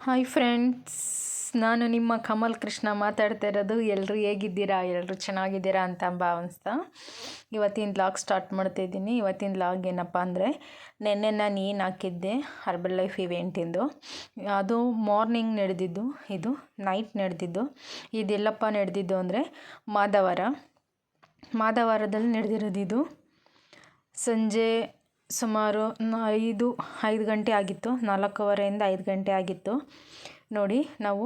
Hi friends ನಾನು ನಿಮ್ಮ ಕಮಲ್ ಕೃಷ್ಣ ಮಾತಾಡ್ತಾ ಇರೋದು. ಎಲ್ಲರೂ ಹೇಗಿದ್ದೀರಾ? ಎಲ್ಲರೂ ಚೆನ್ನಾಗಿದ್ದೀರಾ ಅಂತ ಭಾವಿಸ್ತಾ. ಇವತ್ತಿನ ಲಾಗ್ ಸ್ಟಾರ್ಟ್ ಮಾಡ್ತಾ ಇದ್ದೀನಿ. ಇವತ್ತಿನ ಲಾಗ್ ಏನಪ್ಪ ಅಂದರೆ ನಿನ್ನೆ ನಾನು ಏನು ಹಾಕಿದ್ದೆ ಹರ್ಬಲ್ ಲೈಫ್ ಇವೆಂಟಿಂದು ಅದು ಮಾರ್ನಿಂಗ್ ನಡೆದಿದ್ದು, ಇದು ನೈಟ್ ನಡೆದಿದ್ದು. ಇದೆಲ್ಲಪ್ಪ ನಡೆದಿದ್ದು ಅಂದರೆ, ಮಾದವಾರ. ಮಾದವಾರದಲ್ಲಿ ನಡೆದಿರೋದು ಇದು ಸಂಜೆ ಸುಮಾರು ಐದು ಐದು ಗಂಟೆ ಆಗಿತ್ತು. ನಾಲ್ಕೂವರೆಯಿಂದ ಐದು ಗಂಟೆ ಆಗಿತ್ತು. ನೋಡಿ, ನಾವು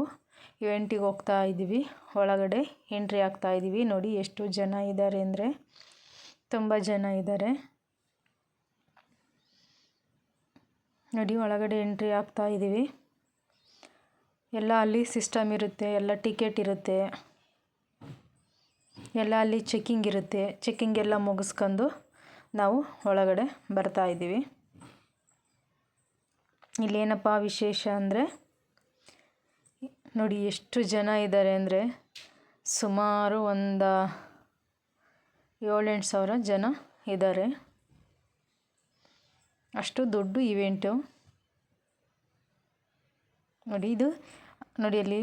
ಇವೆಂಟಿಗೆ ಹೋಗ್ತಾ ಇದ್ದೀವಿ. ಒಳಗಡೆ ಎಂಟ್ರಿ ಆಗ್ತಾ ಇದ್ದೀವಿ. ನೋಡಿ, ಎಷ್ಟು ಜನ ಇದ್ದಾರೆ ಅಂದರೆ ತುಂಬ ಜನ ಇದ್ದಾರೆ. ನೋಡಿ, ಒಳಗಡೆ ಎಂಟ್ರಿ ಆಗ್ತಾ ಇದ್ದೀವಿ. ಎಲ್ಲ ಅಲ್ಲಿ ಸಿಸ್ಟಮ್ ಇರುತ್ತೆ, ಎಲ್ಲ ಟಿಕೆಟ್ ಇರುತ್ತೆ. ಎಲ್ಲ ಅಲ್ಲಿ ಚೆಕ್ಕಿಂಗ್ ಇರುತ್ತೆ. ಚೆಕ್ಕಿಂಗ್ ಎಲ್ಲ ಮುಗಿಸ್ಕೊಂಡು ನಾವು ಒಳಗಡೆ ಬರ್ತಾ ಇದ್ದೀವಿ. ಇಲ್ಲೇನಪ್ಪ ವಿಶೇಷ ಅಂದರೆ, ನೋಡಿ ಎಷ್ಟು ಜನ ಇದ್ದಾರೆ ಅಂದರೆ ಸುಮಾರು ಒಂದು ಏಳೆಂಟು ಸಾವಿರ ಜನ ಇದ್ದಾರೆ. ಅಷ್ಟು ದೊಡ್ಡ ಇವೆಂಟು ನೋಡಿ ಇದು, ನೋಡಿ ಅಲ್ಲಿ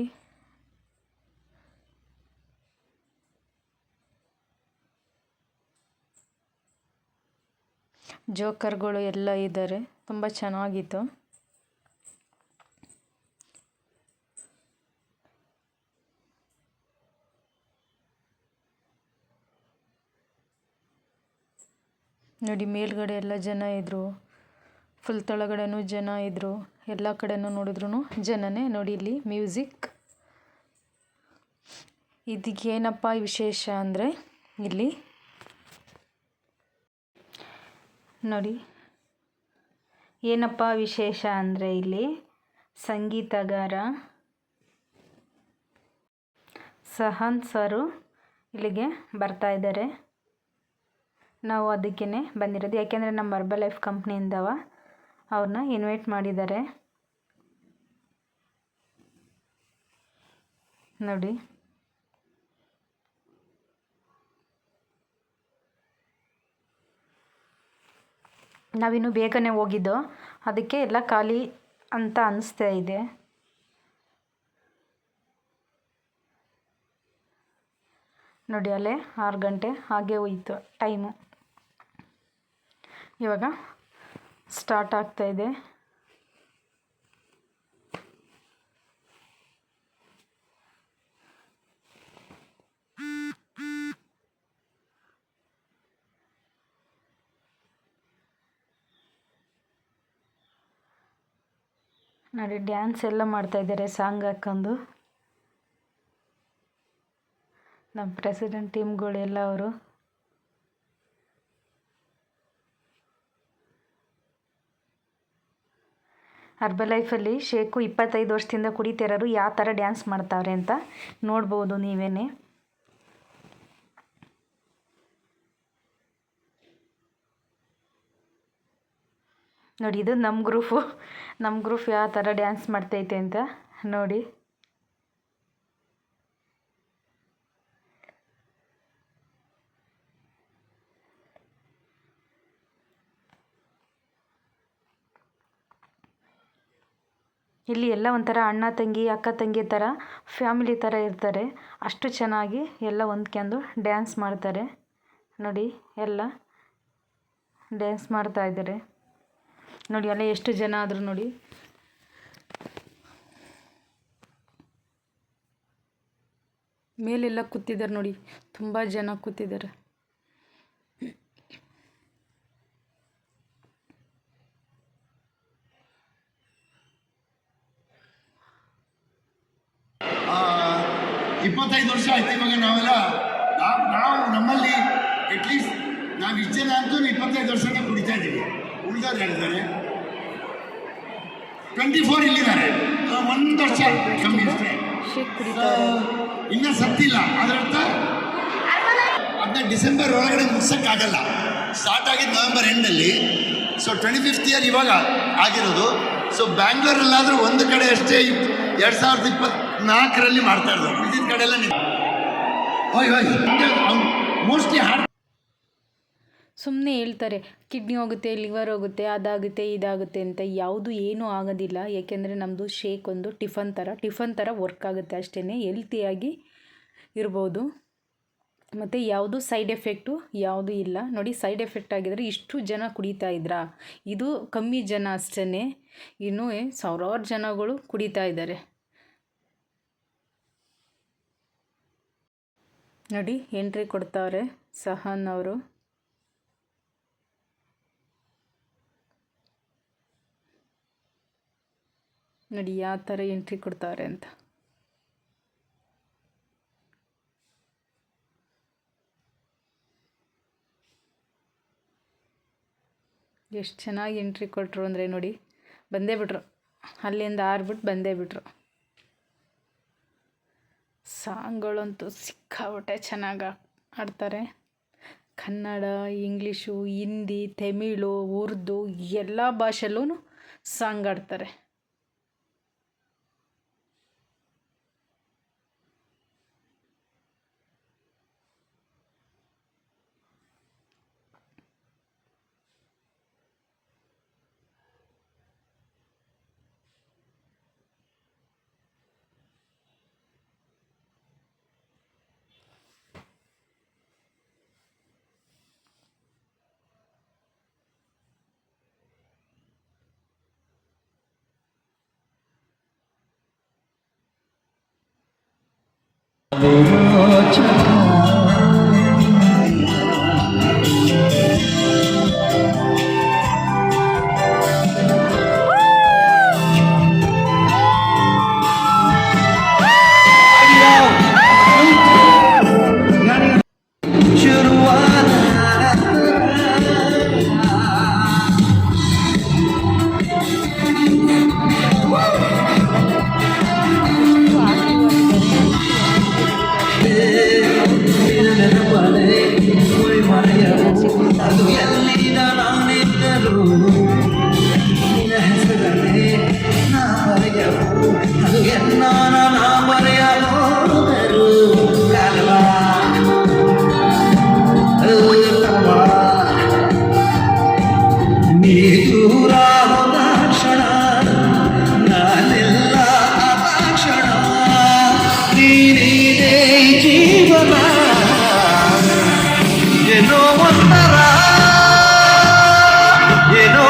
ಜೋಕರ್ಗಳು ಎಲ್ಲ ಇದ್ದಾರೆ. ತುಂಬ ಚೆನ್ನಾಗಿತ್ತು. ನೋಡಿ, ಮೇಲ್ಗಡೆ ಎಲ್ಲ ಜನ ಇದ್ದರು ಫುಲ್ ತೊಳಗಡೆನೂ ಜನ ಇದ್ದರು ಎಲ್ಲ ಕಡೆನೂ ನೋಡಿದ್ರು ಜನನೇ. ನೋಡಿ, ಇಲ್ಲಿ ಮ್ಯೂಸಿಕ್. ಇದಕ್ಕೇನಪ್ಪ ವಿಶೇಷ ಅಂದರೆ ಇಲ್ಲಿ ನೋಡಿ. ಏನಪ್ಪ ವಿಶೇಷ ಅಂದರೆ ಇಲ್ಲಿ? ಸಂಗೀತಗಾರ ಸಹನ್ ಸರು ಇಲ್ಲಿಗೆ ಬರ್ತಾ ಇದ್ದಾರೆ. ನಾವು ಅದಕ್ಕೇ ಬಂದಿರೋದು. ಯಾಕೆಂದರೆ ನಮ್ಮ ಅರ್ಬಲ್ ಲೈಫ್ ಕಂಪ್ನಿಯಿಂದವ ಅವ್ರನ್ನ ಇನ್ವೈಟ್ ಮಾಡಿದ್ದಾರೆ. ನೋಡಿ. ನಾವಿನ್ನು ಬೇಗನೆ ಹೋಗಿದ್ದು. ಅದಕ್ಕೆ ಎಲ್ಲ ಖಾಲಿ ಅಂತ ಅನಿಸ್ತಾ ಇದೆ. ನೋಡಿ ಅಲ್ಲೇ ಆರು ಗಂಟೆ ಹಾಗೆ ಹೋಯಿತು ಟೈಮು. ಇವಾಗ ಸ್ಟಾರ್ಟ್ ಆಗ್ತಾ ನೋಡಿ ಡ್ಯಾನ್ಸ್ ಎಲ್ಲ ಮಾಡ್ತಾ ಇದ್ದಾರೆ ಸಾಂಗ್ ಹಾಕೊಂಡು. ನಮ್ಮ ಪ್ರೆಸಿಡೆಂಟ್ ಟೀಮ್ಗಳೆಲ್ಲ ಅವರು. ಅರ್ಬಲ್ ಲೈಫಲ್ಲಿ ಶೇಖು ಇಪ್ಪತ್ತೈದು ವರ್ಷದಿಂದ ಕುಡಿತಿರೋರು ಯಾವ ಥರ ಡ್ಯಾನ್ಸ್ ಮಾಡ್ತಾವ್ರೆ ಅಂತ ನೋಡ್ಬೋದು ನೀವೇನೆ. ನೋಡಿ, ಇದು ನಮ್ಮ ಗ್ರೂಫು ನಮ್ಮ ಗ್ರೂಫ್ ಯಾವ ಥರ ಡ್ಯಾನ್ಸ್ ಮಾಡ್ತೈತೆ ಅಂತ ನೋಡಿ. ಇಲ್ಲಿ ಎಲ್ಲ ಒಂಥರ ಅಣ್ಣ ತಂಗಿ, ಅಕ್ಕ ತಂಗಿ ಥರ ಫ್ಯಾಮಿಲಿ ಥರ ಇರ್ತಾರೆ. ಅಷ್ಟು ಚೆನ್ನಾಗಿ ಎಲ್ಲ ಹೊಂದ್ಕೊಂಡು ಡ್ಯಾನ್ಸ್ ಮಾಡ್ತಾರೆ. ನೋಡಿ, ಎಲ್ಲ ಡ್ಯಾನ್ಸ್ ಮಾಡ್ತಾ ಇದ್ದಾರೆ. ನೋಡಿ ಅಲ್ಲ ಎಷ್ಟು ಜನ ಆದರೂ ನೋಡಿ. ಮೇಲೆಲ್ಲ ಕೂತಿದ್ದಾರೆ ನೋಡಿ, ತುಂಬ ಜನ ಕೂತಿದ್ದಾರೆ. ಇಪ್ಪತ್ತೈದು ವರ್ಷ ಆಯ್ತು ಇವಾಗ ನಾವೆಲ್ಲ, ನಾವು ನಾವು ನಮ್ಮಲ್ಲಿ ಅಟ್ಲೀಸ್ಟ್ ನಾವು ಇಷ್ಟು ಜನ ಅಂತೂ ಇಪ್ಪತ್ತೈದು ವರ್ಷನೇ ಕುಡಿತಾ ಇದ್ದೀವಿ. ಉಳಿದವ್ರು ಹೇಳಿದ್ದಾರೆ ಟ್ವೆಂಟಿ ಫೋರ್ ಇಲ್ಲಿದ್ದಾರೆ ಒಂದು ವರ್ಷ ಕಮ್ಮಿ ಅಷ್ಟೇ. ಇನ್ನೂ ಸತ್ತಿಲ್ಲ ಅದರರ್ಥ ಅದನ್ನ ಡಿಸೆಂಬರ್ ಒಳಗಡೆ ಮುಗಿಸೋಕ್ಕಾಗಲ್ಲ. ಸ್ಟಾರ್ಟ್ ಆಗಿದ್ದು ನವೆಂಬರ್ ಎಂಡಲ್ಲಿ ಸೊ ಟ್ವೆಂಟಿ ಫಿಫ್ತ್ ಇಯರ್ ಇವಾಗ ಆಗಿರೋದು. ಸೊ ಬ್ಯಾಂಗ್ಳೂರಲ್ಲಾದರೂ ಒಂದು ಕಡೆ ಅಷ್ಟೇ ಎರಡು ಸಾವಿರದ ಇಪ್ಪತ್ನಾಲ್ಕರಲ್ಲಿ ಮಾಡ್ತಾ ಇರೋದು. ಉಳಿದಿದ್ದ ಕಡೆ ಎಲ್ಲ ಹೋಯ್ ಹೋಯ್ ಮೋಸ್ಟ್ಲಿ ಹಾಡ್ ಸುಮ್ಮನೆ ಹೇಳ್ತಾರೆ, ಕಿಡ್ನಿ ಹೋಗುತ್ತೆ, ಲಿವರ್ ಹೋಗುತ್ತೆ, ಅದಾಗುತ್ತೆ, ಇದಾಗುತ್ತೆ ಅಂತ ಯಾವುದು ಏನೂ ಆಗೋದಿಲ್ಲ. ಏಕೆಂದರೆ ನಮ್ಮದು ಶೇಕ್ ಒಂದು ಟಿಫನ್ ಥರ ಟಿಫನ್ ಥರ ವರ್ಕ್ ಆಗುತ್ತೆ ಅಷ್ಟೇ ಹೆಲ್ತಿಯಾಗಿ ಇರ್ಬೋದು. ಮತ್ತು ಯಾವುದು ಸೈಡ್ ಎಫೆಕ್ಟು ಯಾವುದೂ ಇಲ್ಲ. ನೋಡಿ, ಸೈಡ್ ಎಫೆಕ್ಟ್ ಆಗಿದರೆ ಇಷ್ಟು ಜನ ಕುಡಿತಾ ಇದ್ರಾ? ಇದು ಕಮ್ಮಿ ಜನ ಅಷ್ಟೇ ಇನ್ನೂ ಸಾವಿರಾರು ಜನಗಳು ಕುಡಿತಾ ಇದ್ದಾರೆ. ನೋಡಿ ಎಂಟ್ರಿ ಕೊಡ್ತಾವ್ರೆ ಸಹನ್ ಅವರು. ನೋಡಿ ಯಾವ ಥರ ಎಂಟ್ರಿ ಕೊಡ್ತಾವ್ರೆ ಅಂತ. ಎಷ್ಟು ಚೆನ್ನಾಗಿ ಎಂಟ್ರಿ ಕೊಟ್ಟರು ಅಂದರೆ ನೋಡಿ, ಬಂದೇ ಬಿಟ್ರು. ಅಲ್ಲಿಂದ ಆರ್ಬಿಟ್ಟು ಬಂದೇ ಬಿಟ್ರು. ಸಾಂಗ್ಗಳಂತೂ ಸಿಕ್ಕಾಪಟ್ಟೆ ಚೆನ್ನಾಗಿ ಆಡ್ತಾರೆ. ಕನ್ನಡ, ಇಂಗ್ಲೀಷು, ಹಿಂದಿ, ತಮಿಳು, ಉರ್ದು, ಎಲ್ಲ ಭಾಷೆಲ್ಲೂ ಸಾಂಗ್ ಆಡ್ತಾರೆ. ಅದು ಒಂಥರ ಏನೋ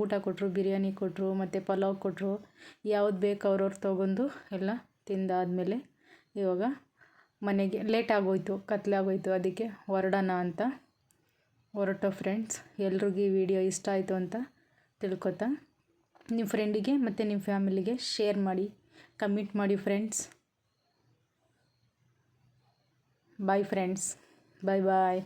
ಊಟ ಕೊಟ್ಟರು ಬಿರಿಯಾನಿ ಕೊಟ್ಟರು ಮತ್ತು ಪಲಾವ್ ಕೊಟ್ಟರು ಯಾವ್ದು ಬೇಕು ಅವ್ರವ್ರು ತೊಗೊಂಡು ಎಲ್ಲ ತಿಂದಾದಮೇಲೆ ಇವಾಗ ಮನೆಗೆ ಲೇಟ್ ಆಗೋಯ್ತು, ಕತ್ಲಾಗೋಯ್ತು, ಅದಕ್ಕೆ ಹೊರಡೋಣ ಅಂತ ಹೊರಟು ಫ್ರೆಂಡ್ಸ್ ಎಲ್ರಿಗೂ ಈ ವಿಡಿಯೋ ಇಷ್ಟ ಆಯಿತು ಅಂತ ತಿಳ್ಕೊತಾ. ನಿಮ್ಮ ಫ್ರೆಂಡಿಗೆ ಮತ್ತು ನಿಮ್ಮ ಫ್ಯಾಮಿಲಿಗೆ ಶೇರ್ ಮಾಡಿ ಕಮೆಂಟ್ ಮಾಡಿ ಫ್ರೆಂಡ್ಸ್ ಬಾಯ್ ಫ್ರೆಂಡ್ಸ್ ಬಾಯ್ ಬಾಯ್